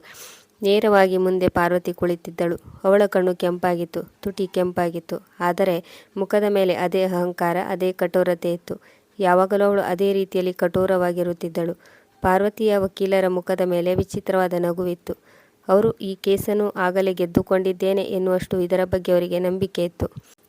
ನೇರವಾಗಿ ಮುಂದೆ ಪಾರ್ವತಿ ಕುಳಿತಿದ್ದಳು. ಅವಳ ಕಣ್ಣು ಕೆಂಪಾಗಿತ್ತು, ತುಟಿ ಕೆಂಪಾಗಿತ್ತು. ಆದರೆ ಮುಖದ ಮೇಲೆ ಅದೇ ಅಹಂಕಾರ, ಅದೇ ಕಠೋರತೆ ಇತ್ತು. ಯಾವಾಗಲೂ ಅವಳು ಅದೇ ರೀತಿಯಲ್ಲಿ ಕಠೋರವಾಗಿರುತ್ತಿದ್ದಳು. ಪಾರ್ವತಿಯ ವಕೀಲರ ಮುಖದ ಮೇಲೆ ವಿಚಿತ್ರವಾದ ನಗುವಿತ್ತು. ಅವರು ಈ ಕೇಸನ್ನು ಆಗಲೇ ಗೆದ್ದುಕೊಂಡಿದ್ದೇನೆ ಎನ್ನುವಷ್ಟು ಇದರ ಬಗ್ಗೆ ಅವರಿಗೆ ನಂಬಿಕೆ ಇತ್ತು.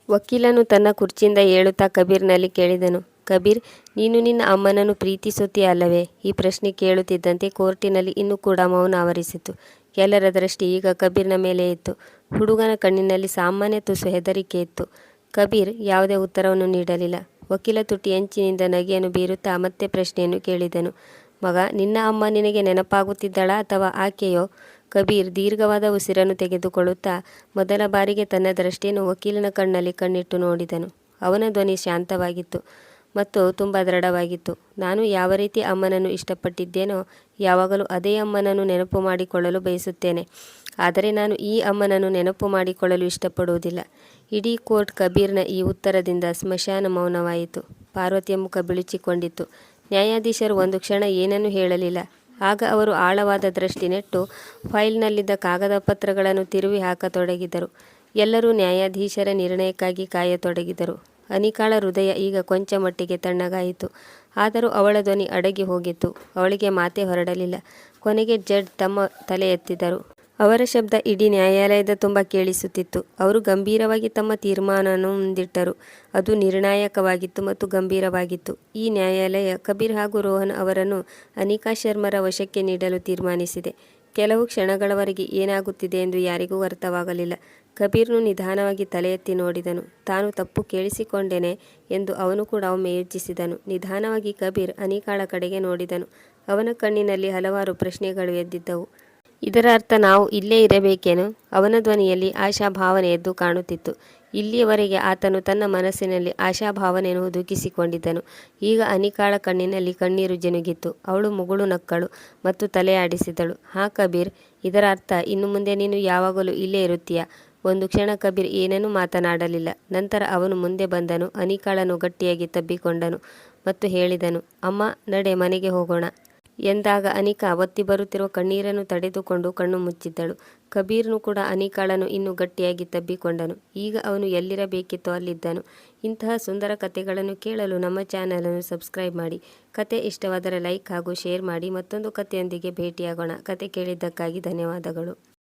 ವಕೀಲನು ತನ್ನ ಕುರ್ಚಿಯಿಂದ ಏಳುತ್ತಾ ಕಬೀರ್ನಲ್ಲಿ ಕೇಳಿದನು, ಕಬೀರ್, ನೀನು ನಿನ್ನ ಅಮ್ಮನನ್ನು ಪ್ರೀತಿಸುತ್ತೀಯ ಅಲ್ಲವೇ? ಈ ಪ್ರಶ್ನೆ ಕೇಳುತ್ತಿದ್ದಂತೆ ಕೋರ್ಟಿನಲ್ಲಿ ಇನ್ನೂ ಕೂಡ ಮೌನ ಆವರಿಸಿತು. ಎಲ್ಲರ ದೃಷ್ಟಿ ಈಗ ಕಬೀರ್ನ ಮೇಲೆ ಇತ್ತು. ಹುಡುಗನ ಕಣ್ಣಿನಲ್ಲಿ ಸಾಮಾನ್ಯ ತುಸು ಹೆದರಿಕೆ ಇತ್ತು. ಕಬೀರ್, ಯಾವುದೇ ಉತ್ತರವನ್ನು ನೀಡಲಿಲ್ಲ. ವಕೀಲ ತುಟಿ ಎಂಚಿನಿಂದ ನಗೆಯನ್ನು ಬೀರುತ್ತಾ ಮತ್ತೆ ಪ್ರಶ್ನೆಯನ್ನು ಕೇಳಿದನು. ಮಗ, ನಿನ್ನ ಅಮ್ಮ ನಿನಗೆ ನೆನಪಾಗುತ್ತಿದ್ದಳ ಅಥವಾ ಆಕೆಯೋ? ಕಬೀರ್ ದೀರ್ಘವಾದ ಉಸಿರನ್ನು ತೆಗೆದುಕೊಳ್ಳುತ್ತಾ ಮೊದಲ ಬಾರಿಗೆ ತನ್ನ ದೃಷ್ಟಿಯನ್ನು ವಕೀಲನ ಕಣ್ಣಲ್ಲಿ ಕಣ್ಣಿಟ್ಟು ನೋಡಿದನು. ಅವನ ಧ್ವನಿ ಶಾಂತವಾಗಿತ್ತು ಮತ್ತು ತುಂಬ ದೃಢವಾಗಿತ್ತು. ನಾನು ಯಾವ ರೀತಿ ಅಮ್ಮನನ್ನು ಇಷ್ಟಪಟ್ಟಿದ್ದೇನೋ ಯಾವಾಗಲೂ ಅದೇ ಅಮ್ಮನನ್ನು ನೆನಪು ಮಾಡಿಕೊಳ್ಳಲು ಬಯಸುತ್ತೇನೆ. ಆದರೆ ನಾನು ಈ ಅಮ್ಮನನ್ನು ನೆನಪು ಮಾಡಿಕೊಳ್ಳಲು ಇಷ್ಟಪಡುವುದಿಲ್ಲ. ಇಡೀ ಕೋರ್ಟ್ ಕಬೀರ್ನ ಈ ಉತ್ತರದಿಂದ ಸ್ಮಶಾನ ಮೌನವಾಯಿತು. ಪಾರ್ವತಿಯ ಮುಖ ಬಿಳುಚಿಕೊಂಡಿತ್ತು. ನ್ಯಾಯಾಧೀಶರು ಒಂದು ಕ್ಷಣ ಏನನ್ನೂ ಹೇಳಲಿಲ್ಲ. ಆಗ ಅವರು ಆಳವಾದ ದೃಷ್ಟಿ ನೆಟ್ಟು ಫೈಲ್ನಲ್ಲಿದ್ದ ಕಾಗದ ಪತ್ರಗಳನ್ನು ತಿರುವಿ ಹಾಕತೊಡಗಿದರು. ಎಲ್ಲರೂ ನ್ಯಾಯಾಧೀಶರ ನಿರ್ಣಯಕ್ಕಾಗಿ ಕಾಯತೊಡಗಿದರು. ಅನಿಕಾಳ ಹೃದಯ ಈಗ ಕೊಂಚ ಮಟ್ಟಿಗೆ ತಣ್ಣಗಾಯಿತು. ಆದರೂ ಅವಳ ಧ್ವನಿ ಅಡಗಿ ಹೋಗಿತ್ತು. ಅವಳಿಗೆ ಮಾತೆ ಹೊರಡಲಿಲ್ಲ. ಕೊನೆಗೆ ಜಡ್ ತಮ್ಮ ತಲೆ ಎತ್ತಿದರು. ಅವರ ಶಬ್ದ ಇಡೀ ನ್ಯಾಯಾಲಯದ ತುಂಬ ಕೇಳಿಸುತ್ತಿತ್ತು. ಅವರು ಗಂಭೀರವಾಗಿ ತಮ್ಮ ತೀರ್ಮಾನವನ್ನು ಮುಂದಿಟ್ಟರು. ಅದು ನಿರ್ಣಾಯಕವಾಗಿತ್ತು ಮತ್ತು ಗಂಭೀರವಾಗಿತ್ತು. ಈ ನ್ಯಾಯಾಲಯ ಕಬೀರ್ ಹಾಗೂ ರೋಹನ್ ಅವರನ್ನು ಅನಿಕಾ ಶರ್ಮರ ವಶಕ್ಕೆ ನೀಡಲು ತೀರ್ಮಾನಿಸಿದೆ. ಕೆಲವು ಕ್ಷಣಗಳವರೆಗೆ ಏನಾಗುತ್ತಿದೆ ಎಂದು ಯಾರಿಗೂ ಅರ್ಥವಾಗಲಿಲ್ಲ. ಕಬೀರ್ನು ನಿಧಾನವಾಗಿ ತಲೆ ಎತ್ತಿ ನೋಡಿದನು. ತಾನು ತಪ್ಪು ಕೇಳಿಸಿಕೊಂಡೆನೆ ಎಂದು ಅವನು ಕೂಡ ಒಮ್ಮೆ ಯೋಚಿಸಿದನು. ನಿಧಾನವಾಗಿ ಕಬೀರ್ ಅನಿಕಾಳ ಕಡೆಗೆ ನೋಡಿದನು. ಅವನ ಕಣ್ಣಿನಲ್ಲಿ ಹಲವಾರು ಪ್ರಶ್ನೆಗಳು ಎದ್ದಿದ್ದವು. ಇದರ ಅರ್ಥ ನಾವು ಇಲ್ಲೇ ಇರಬೇಕೇನು? ಅವನ ಧ್ವನಿಯಲ್ಲಿ ಆಶಾಭಾವನೆ ಎದ್ದು ಕಾಣುತ್ತಿತ್ತು. ಇಲ್ಲಿಯವರೆಗೆ ಆತನು ತನ್ನ ಮನಸ್ಸಿನಲ್ಲಿ ಆಶಾಭಾವನೆಯನ್ನು ಹುದುಗಿಸಿಕೊಂಡಿದ್ದನು. ಈಗ ಅನಿಕಾಳ ಕಣ್ಣಿನಲ್ಲಿ ಕಣ್ಣೀರು ಜನುಗಿತ್ತು. ಅವಳು ಮುಗುಳು ನಕ್ಕಳು ಮತ್ತು ತಲೆ ಆಡಿಸಿದಳು ಹಾ ಕಬೀರ್, ಇದರ ಅರ್ಥ ಇನ್ನು ಮುಂದೆ ನೀನು ಯಾವಾಗಲೂ ಇಲ್ಲೇ ಇರುತ್ತೀಯ? ಒಂದು ಕ್ಷಣ ಕಬೀರ್ ಏನನ್ನೂ ಮಾತನಾಡಲಿಲ್ಲ. ನಂತರ ಅವನು ಮುಂದೆ ಬಂದನು. ಅನಿಕಾಳನ್ನು ಗಟ್ಟಿಯಾಗಿ ತಬ್ಬಿಕೊಂಡನು ಮತ್ತು ಹೇಳಿದನು, ಅಮ್ಮ, ನಡೆ, ಮನೆಗೆ ಹೋಗೋಣ. ಎಂದಾಗ ಅನಿಕಾ ಒತ್ತಿ ಬರುತ್ತಿರುವ ಕಣ್ಣೀರನ್ನು ತಡೆದುಕೊಂಡು ಕಣ್ಣು ಮುಚ್ಚಿದ್ದಳು. ಕಬೀರ್ನು ಕೂಡ ಅನಿಕಾಳನ್ನು ಇನ್ನೂ ಗಟ್ಟಿಯಾಗಿ ತಬ್ಬಿಕೊಂಡನು. ಈಗ ಅವನು ಎಲ್ಲಿರಬೇಕಿತ್ತೋ ಅಲ್ಲಿದ್ದನು. ಇಂತಹ ಸುಂದರ ಕಥೆಗಳನ್ನು ಕೇಳಲು ನಮ್ಮ ಚಾನಲನ್ನು ಸಬ್ಸ್ಕ್ರೈಬ್ ಮಾಡಿ. ಕತೆ ಇಷ್ಟವಾದರೆ ಲೈಕ್ ಹಾಗೂ ಶೇರ್ ಮಾಡಿ. ಮತ್ತೊಂದು ಕಥೆಯೊಂದಿಗೆ ಭೇಟಿಯಾಗೋಣ. ಕತೆ ಕೇಳಿದ್ದಕ್ಕಾಗಿ ಧನ್ಯವಾದಗಳು.